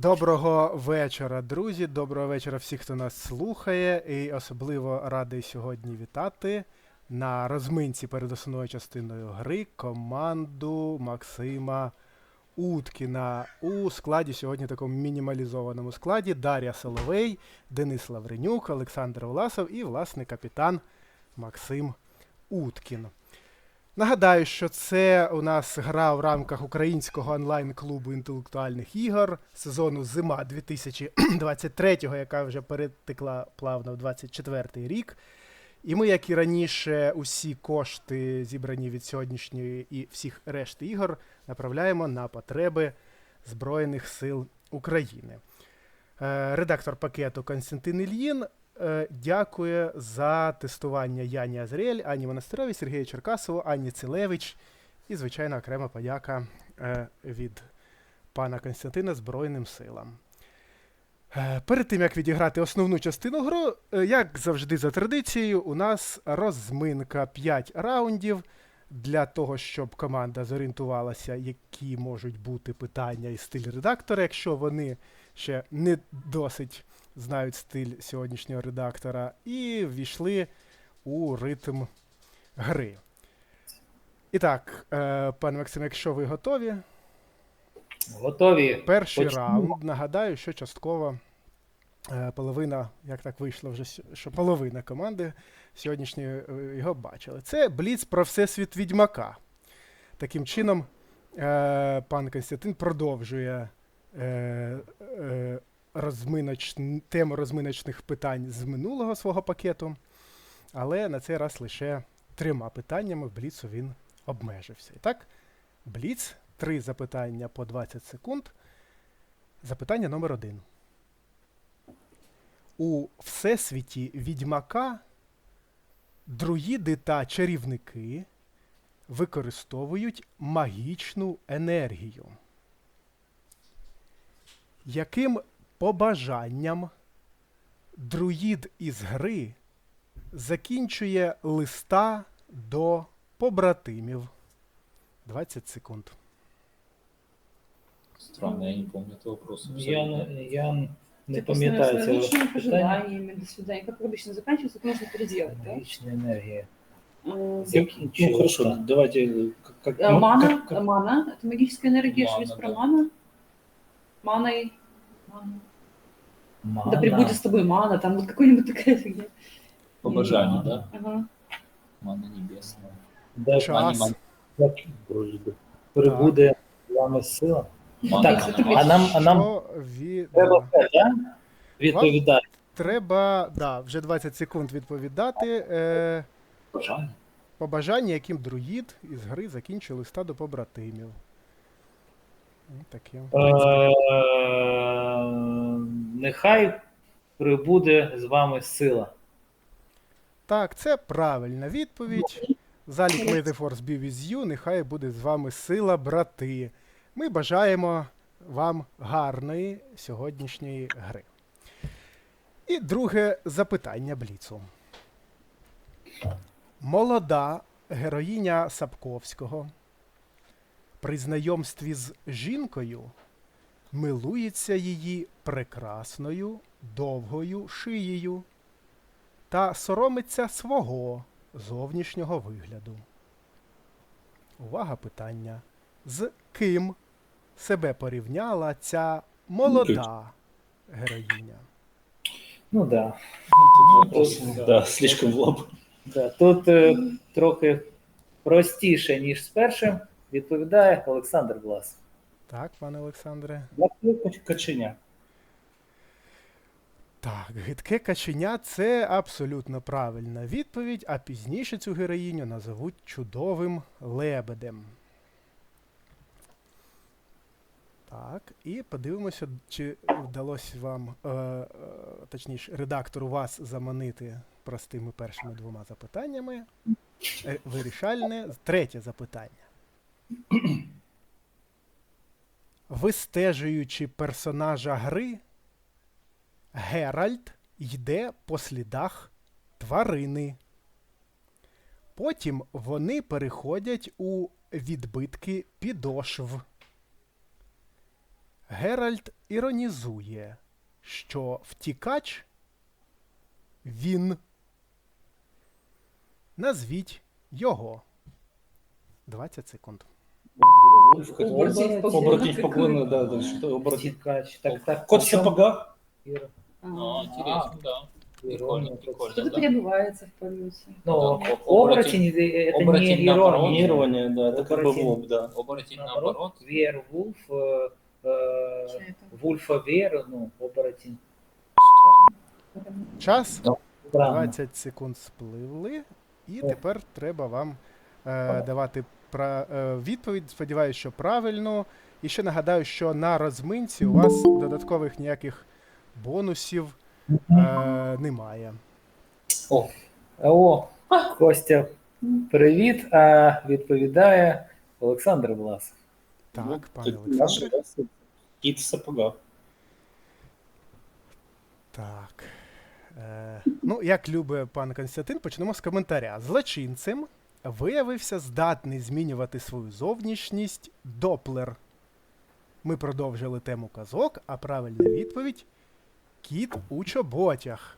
Доброго вечора, друзі. Доброго вечора всіх, хто нас слухає. І особливо радий сьогодні вітати на розминці перед основною частиною гри команду Максима Уткіна у складі сьогодні такому мінімалізованому складі Дар'я Соловей, Денис Лавренюк, Олександр Власов і, власне, капітан Максим Уткін. Нагадаю, що це у нас гра в рамках українського онлайн-клубу інтелектуальних ігор сезону Зима 2023, яка вже перетекла плавно в 24 рік. І ми, як і раніше, усі кошти, зібрані від сьогоднішньої і всіх решти ігор, направляємо на потреби Збройних сил України. Е, Редактор пакету Константин Ільїн дякує за тестування Яні Азріель, Ані Монастирові, Сергію Черкасову, Анні Цилевич і, звичайно, окрема подяка е, від пана Константина Збройним силам. Е, Перед тим як відіграти основну частину гру, е, як завжди за традицією, у нас розминка 5 раундів для того, щоб команда зорієнтувалася, які можуть бути питання і стиль редактора, якщо вони ще не досить знають стиль сьогоднішнього редактора, і ввійшли у ритм гри. І так, е, пане Максим, якщо ви готові, Готові. Перший Почнемо. раунд. Нагадаю, що частково е, половина, як так вийшло вже, що половина команди сьогоднішньої е, його бачили. Це Бліц про всесвіт відьмака. Таким чином, е, пан Константин продовжує е, е, розминоч... тему розминочних питань з минулого свого пакету, але на цей раз лише трьома питаннями в Бліцу він обмежився. І так, Бліц, три запитання по 20 секунд. Запитання номер один. У всесвіті відьмака друїди та чарівники використовують магічну енергію Яким побажанням друїд із гри закінчує листа до побратимів? 20 секунд. Странно, я не помню этого вопроса. Я, не- я не Типа, пам'ятаю с цього личными питання. пожеланиями, до свидания. Как обычно заканчивается, это можно переделать, да? Магічна енергія. Э, Закінчила. Ну хорошо, давайте э, как, как, э, ну, Мана, как- как- мана, это магическая энергия, Мана, что есть про да. мана. Маной, мана. Мана. Да прибудет с тобой мана, там вот какой-нибудь такая фигня. побожание, да? Ага. Мана небесная. Да, Час. Як прибуде вами сила. Мана, Так, мана, мана. А нам, а нам від... треба все, да? відповідати. Треба, да, вже 20 секунд відповідати. Е, Побожание. побажання, яким друїд із гри закінчив листа до побратимів. Ну, Таке. Нехай прибуде з вами сила. Так, це правильна відповідь. Залік with you, нехай буде з вами сила, брати. Ми бажаємо вам гарної сьогоднішньої гри. І друге запитання Бліцу. Молода героїня Сапковського при знайомстві з жінкою милується її прекрасною довгою шиєю та соромиться свого зовнішнього вигляду. Увага питання. З ким себе порівняла ця молода героїня? Ну так. Да. Тут вопрос, да, слишком в лоб. Да, тут е, трохи простіше, ніж з першим, відповідає Олександр Влас. Так, пане Олександре. Каченя. Так, гидке каченя це абсолютно правильна відповідь, а пізніше цю героїню назовуть чудовим лебедем. Так, і подивимося, чи вдалося вам, е, е, точніше, редактору вас заманити простими першими двома запитаннями. Е, вирішальне третє запитання. Вистежуючи персонажа гри, Геральт йде по слідах тварини. Потім вони переходять у відбитки підошв. Геральт іронізує, що втікач він. Назвіть його. 20 секунд. В погоне, да, да. Тікач. Так, так. Кот в сапогах. Ір- А, А, интересно, да. Прикольно, Ирония. прикольно. Что-то да. переобувается в полюсе. Ну, Да, оборотень это не оборотень наоборот. ирония. Планирование, да, это как бы в Оборотень. лоб, да. Оборотень Наоборот, наоборот. Вервулф, э, э, Что это? Вульфа Вер, ну, оборотень. Час Странно. 20 секунд спливли, і тепер треба вам е, давати пра- е, відповідь. Сподіваюсь, що правильно. І ще нагадаю, що на розминці у вас додаткових ніяких бонусів е, немає. О, Костя, привіт. А відповідає Олександр Власов. Так, Ну, пане наш, Олександре. в сапогах. Так. Е, ну, як любить пан Константин, почнемо з коментаря. Злочинцем виявився здатний змінювати свою зовнішність Доплер. Ми продовжили тему казок, а правильна відповідь Кіт у чоботях.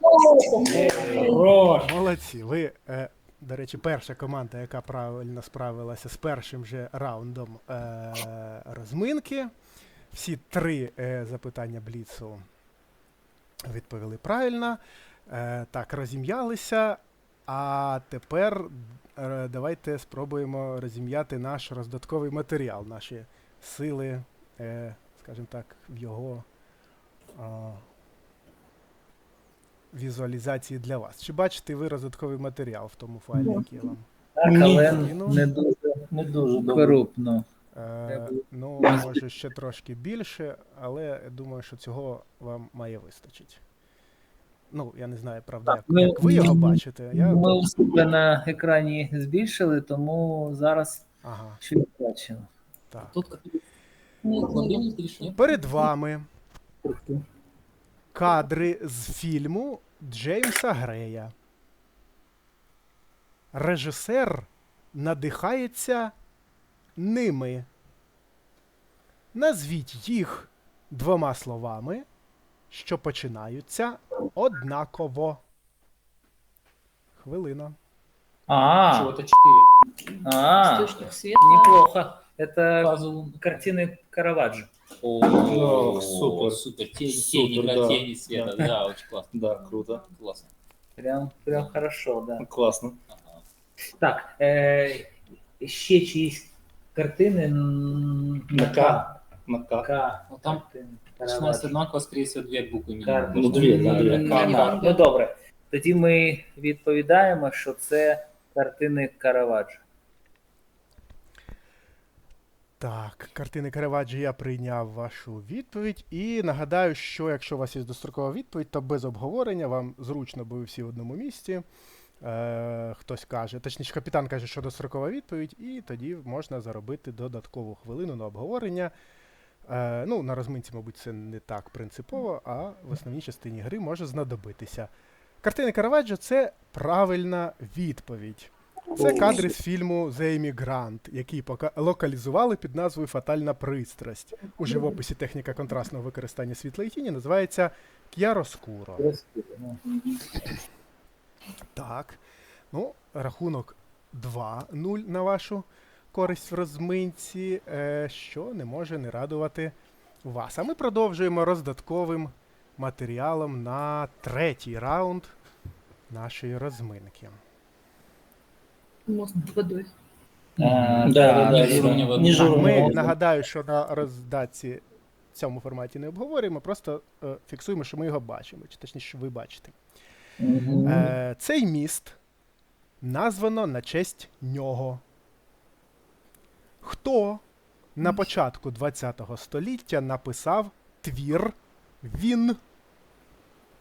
Молодці. Ви, е, до речі, перша команда, яка правильно справилася з першим же раундом е, розминки. Всі три е, запитання Бліцу відповіли правильно. Е, так, розім'ялися. А тепер е, давайте спробуємо розім'яти наш роздатковий матеріал, наші сили, е, скажімо так, в його а, візуалізації для вас. Чи бачите ви роздатковий матеріал в тому файлі, який я вам? Так, але ну. не дуже Не дуже корупно. Е, ну, може, ще трошки більше, але я думаю, що цього вам має вистачити. Ну, я не знаю, правда, Так, як, ми- як ви його бачите. Я... Ми у себе на екрані збільшили, тому зараз Ага, щось бачимо. так. Перед вами кадри з фільму Джеймса Грея. Режисер надихається ними. Назвіть їх двома словами, що починаються однаково. Хвилина. А, Чего-то четыре. а, Источник света. неплохо. Это Пазл. картины Караваджо. О, супер. супер. Тени, Супер, тени, да. тени света. Да. Да, очень классно. Да, круто. Классно. Прям, прям хорошо, да. Классно. Ага. Так, е, ще чиїсь картини На К. К. На как? К. Ну, там картини Начинается Караваджо. одинаково, скорее всего, две буквы минимум. Ну, дві, да, дві. М, К. Ну добре. Тоді ми відповідаємо, що це картини Караваджо. Так, картини Караваджо я прийняв вашу відповідь. І нагадаю, що якщо у вас є дострокова відповідь, то без обговорення вам зручно, бо ви всі в одному місці. Е, хтось каже, точніше, капітан каже, що дострокова відповідь, і тоді можна заробити додаткову хвилину на обговорення. Е, ну, на розминці, мабуть, це не так принципово, а в основній частині гри може знадобитися. Картини Караваджо це правильна відповідь. Це кадри з фільму The Emigrant, який пока локалізували під назвою Фатальна пристрасть. У живописі техніка контрастного використання світла і тіні називається К'яроскуро. Ну, Так. Ну, рахунок 2-0 на вашу користь в розминці, е, що не може не радувати вас. А ми продовжуємо роздатковим матеріалом на третій раунд нашої розминки. Мост под водой. А, Да, да, уровня ми нагадаю, що на роздатці в цьому форматі не обговорюємо, просто е, фіксуємо, що ми його бачимо, чи точніше, що ви бачите. мгм. Е, цей міст названо на честь нього. Хто на початку ХХ століття написав твір Він?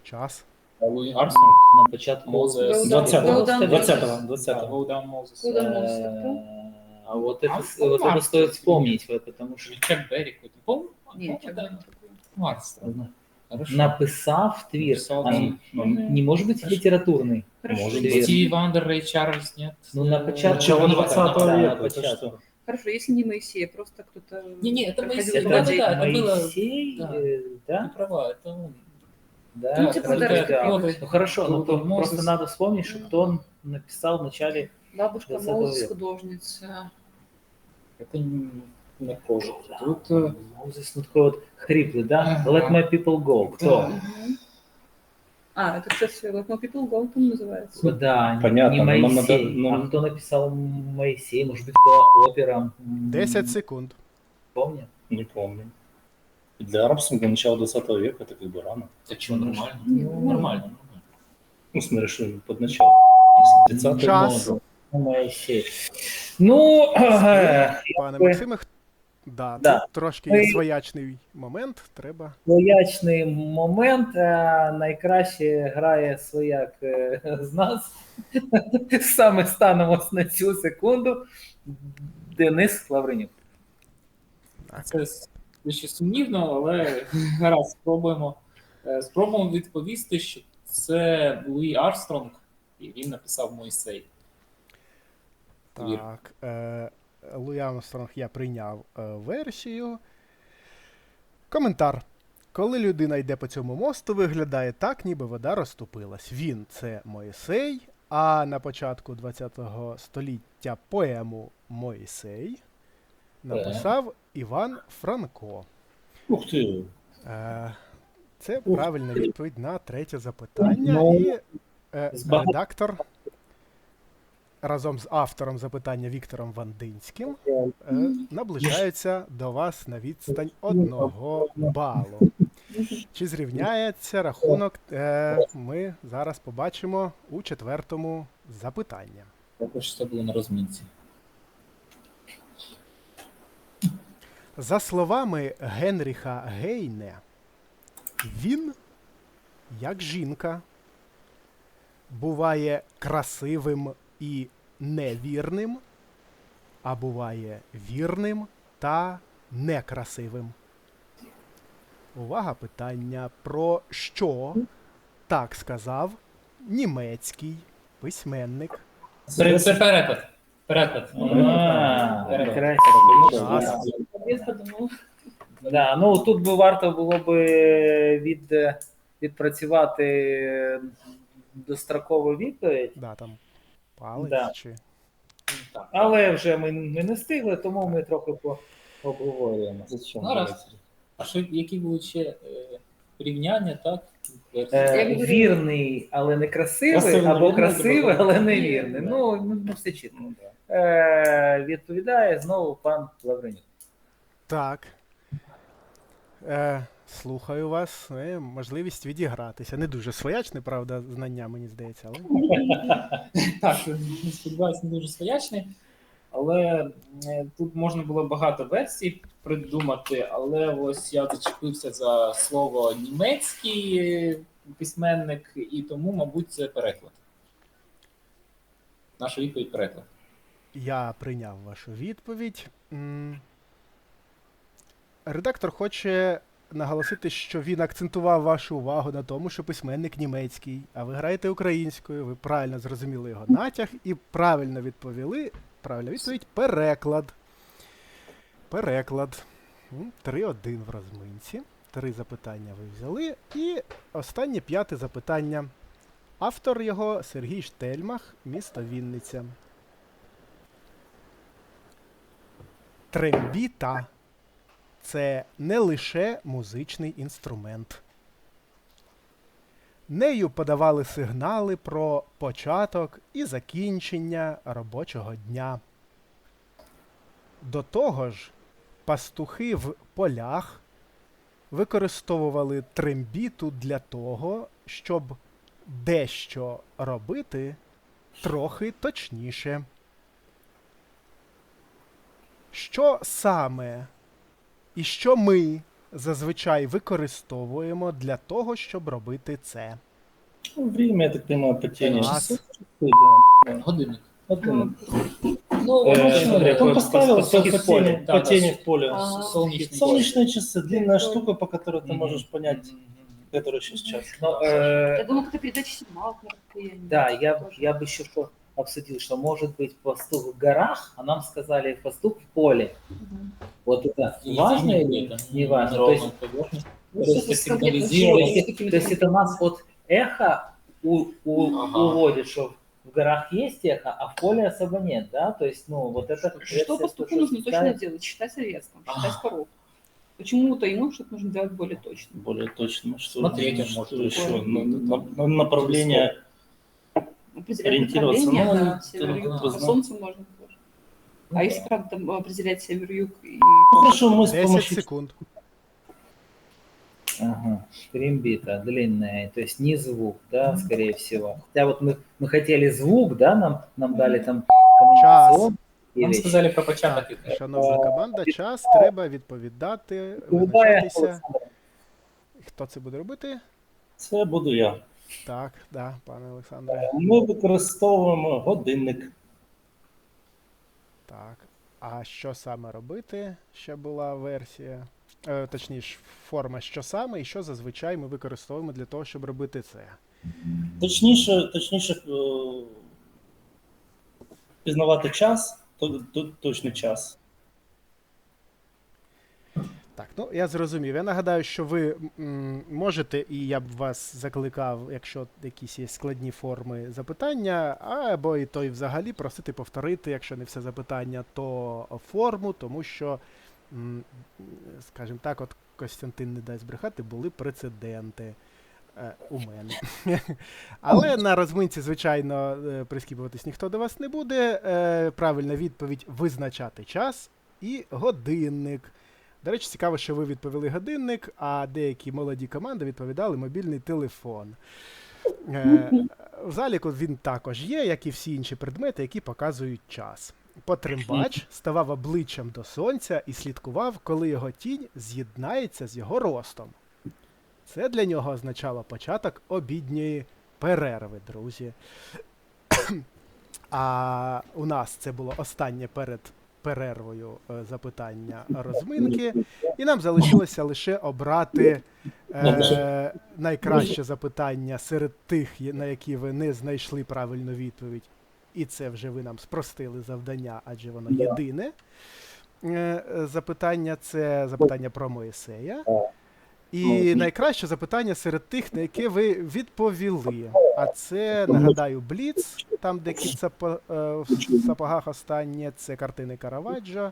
Час. Армстронг. На початку Мозес. Well done. 20-го. Well done. 20-го. Да, 20-го. Well done, Moses. Well done, Э, Moses. Э, А вот это, Армстронг? вот это Армстронг. стоит вспомнить, вот, потому что Чак Берри какой-то. Помню? Нет, Ну, чё, да. да. Ну, Армстронг. Хорошо. написав твір. Написав А, твір. ну, не может быть литературный. Хорошо. Может Твір. быть. Стиви Вандер, Рэй Чарльз, нет? Ну, на Э, початку Начало ну, 20-го да, на века, это початку. что? Хорошо, если не Моисей, а просто кто-то... Не-не, это проходил Моисей, в да, воде. да, это было- Моисей, да. э, Ты да? права, это он. Да, Ну, типа, да, да. Ну хорошо, ну то Мозес. просто надо вспомнить, что кто он написал в начале. Бабушка 20 Моузес, художница. Это не на коже. Тут э, Мозес, ну такой вот хриплый, да? Ага. Let my people go. Кто? А, это, кстати, Let My People Go там называется. Ну Да, Понятно, не но нам Моисей. надо- нам- А кто написал Моисей? Может быть, кто опера? М, 10 секунд. Помню. Не помню. И Для арабского начала 20 века это как бы рано. это что, нормально? Не, Нормально. нормально. Ну, смотри, что под начало. 30 Час. Моисей. Ну, е, Пане би- Максиме, х- да, Да. тут трошки Ми- своячний момент. Треба. своячний момент. е, Найкраще грає свояк е, з нас. Саме станом ось на цю секунду. Денис Лавренюк. Це дещо сумнівно, але гаразд, спробуємо. Е, Спробуємо відповісти, що це Луї Армстронг, і він написав Мойсей. Так. Е, Луї Армстронг я прийняв е, версію. Коментар. Коли людина йде по цьому мосту, виглядає так, ніби вода розтопилась. Він це Моїсей, а на початку ХХ століття поему Моїсей написав Іван Франко. Ух ты. Е, Це правильна відповідь на третє запитання. Ну, І е, редактор разом з автором запитання Віктором Вандинським е, наближаються до вас на відстань одного балу. Чи зрівняється рахунок? Е, Ми зараз побачимо у четвертому запитанні. Також це було на розмінці. За словами Генріха Гейне, він, як жінка, буває красивим і невірним, а буває вірним та некрасивим. Увага питання про що так сказав німецький письменник. Це переклад. Переклад. Переклад. прекрасно. Я подумала. Да, ну тут би варто було би від, відпрацювати дострокову відповідь, Да, там палець Да. чи. Так. але вже ми, ми не встигли, тому ми трохи по, обговорюємо. Зачем? Гаразд. А що, які були ще е, порівняння, так? Е, вірний, але не красивий, Красивий, або невірний, красивий, або- але не вірний. Ну, ну, ну все чітко. Ну, да. Е, відповідає знову пан Лавренюк. Так. Е, слухаю вас. Е, можливість відігратися. Не дуже своячне, правда, знання, мені здається, але. Так, сподіваюся, не дуже своячний. Але е, тут можна було багато версій придумати, але ось я зачепився за слово німецький письменник, і тому, мабуть, це переклад. Наша відповідь переклад. Я прийняв вашу відповідь. Редактор хоче наголосити, що він акцентував вашу увагу на тому, що письменник німецький, а ви граєте українською. Ви правильно зрозуміли його натяг і правильно відповіли. Правильна відповідь переклад. Переклад. 3-1 в розминці. Три запитання ви взяли. І останнє п'яте запитання. Автор його Сергій Штельмах, місто Вінниця. Трембіта це не лише музичний інструмент. Нею подавали сигнали про початок і закінчення робочого дня. До того ж, пастухи в полях використовували трембіту для того, щоб дещо робити трохи точніше. Що саме і що ми зазвичай використовуємо для того, щоб робити це? Ну, время, я так понимаю, потение. Класс. часов, да. Да. Годинник. Вот именно. Ну, Э, воно смотри, що, он по- поставил по- все по- в поле. потение, Да, да, потение с- в поле. А, сонячний Солнечные часы, длинная Прикольно. штука, по которой ты Мгм. можешь понять, Мгм. который сейчас час. Ну, Я е, думаю, это передача сигнал. да, я, б- я би ще що обсудил, что может быть пастух в горах, а нам сказали пастух в поле. Мгм. Вот это И важно или это не важно? То есть. Ну, То есть это то есть нас от эхо у, у- Ага. уводит, что в горах есть эхо, а в поле особо нет, да? То есть, ну, вот это... Что пастуху нужно точно ставит. делать? Считать овец, там, считать А. коров. Почему-то ему что-то нужно делать более точно. Более точно. Что, Смотреть он что может еще? На- на- на- направление Определять Ориентироваться, направление, ну, да, ты- север-юг, ты по знаешь. солнцу можно тоже. Ну А да. если, правда, там определять север-юг и... Ну, хорошо, мы с 10 помощью секунд. Ага, трембита длинная, то есть не звук, да, скорее всего. Хотя вот мы, мы хотели звук, да, нам, нам дали там коммуникационные Нам вещи. сказали про початок. Так, шановна команда, час треба відповідати, Відповідає визначатися. Олександр. Хто це буде робити? це буду я. Так, да, пане Олександре. Ми використовуємо годинник. Так. А що саме робити? Ще була версія. Е, точніше, форма, що саме і що зазвичай ми використовуємо для того, щоб робити це. Точніше, точніше е, пізнавати час, то, то, точний час. Так, ну я зрозумів. Я нагадаю, що ви м, можете, і я б вас закликав, якщо якісь є складні форми запитання, або і то й взагалі просити повторити, якщо не все запитання, то форму, тому що, м, скажімо так, от Костянтин не дасть брехати, були прецеденти. е, У мене. Але на розминці, звичайно, е, прискіпуватись ніхто до вас не буде. Е, Правильна відповідь визначати час і годинник. До речі, цікаво, що ви відповіли годинник, а деякі молоді команди відповідали мобільний телефон. Е, в заліку він також є, як і всі інші предмети, які показують час. Потримбач ставав обличчям до сонця і слідкував, коли його тінь з'єднається з його ростом. Це для нього означало початок обідньої перерви, друзі. А у нас це було останнє перед перервою е, запитання розминки, і нам залишилося лише обрати е, найкраще запитання серед тих, на які ви не знайшли правильну відповідь. І це вже ви нам спростили завдання, адже воно єдине. Е, е, запитання це запитання про Моїсея. І найкраще запитання серед тих, на яке ви відповіли. А це, нагадаю, Бліц, там, де кіт е, в сапогах останнє, це картини Караваджо,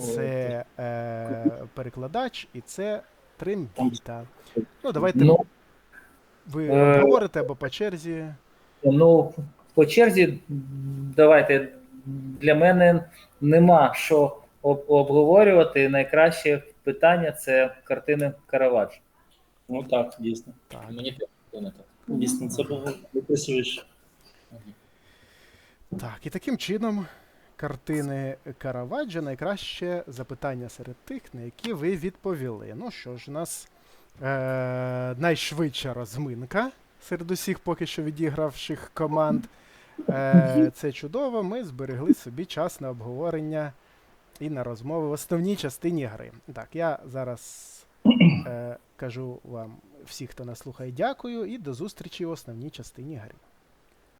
це е, перекладач і це трембіта. Ну, давайте Ну, ви е, говорите або по черзі. ну, по черзі, давайте, для мене нема що об- обговорювати. Найкраще питання це картини Караваджо. Ну так, дійсно. Так. Мені теж так. Дійсно, це було найкрасивіше. Так, і таким чином картини Караваджо найкраще запитання серед тих, на які ви відповіли. Ну що ж, у нас е- найшвидша розминка серед усіх поки що відігравших команд. Е- це чудово. Ми зберегли собі час на обговорення і на розмови в основній частині гри. Так, я зараз е- кажу вам всі, хто нас слухає, дякую, і до зустрічі в основній частині гри.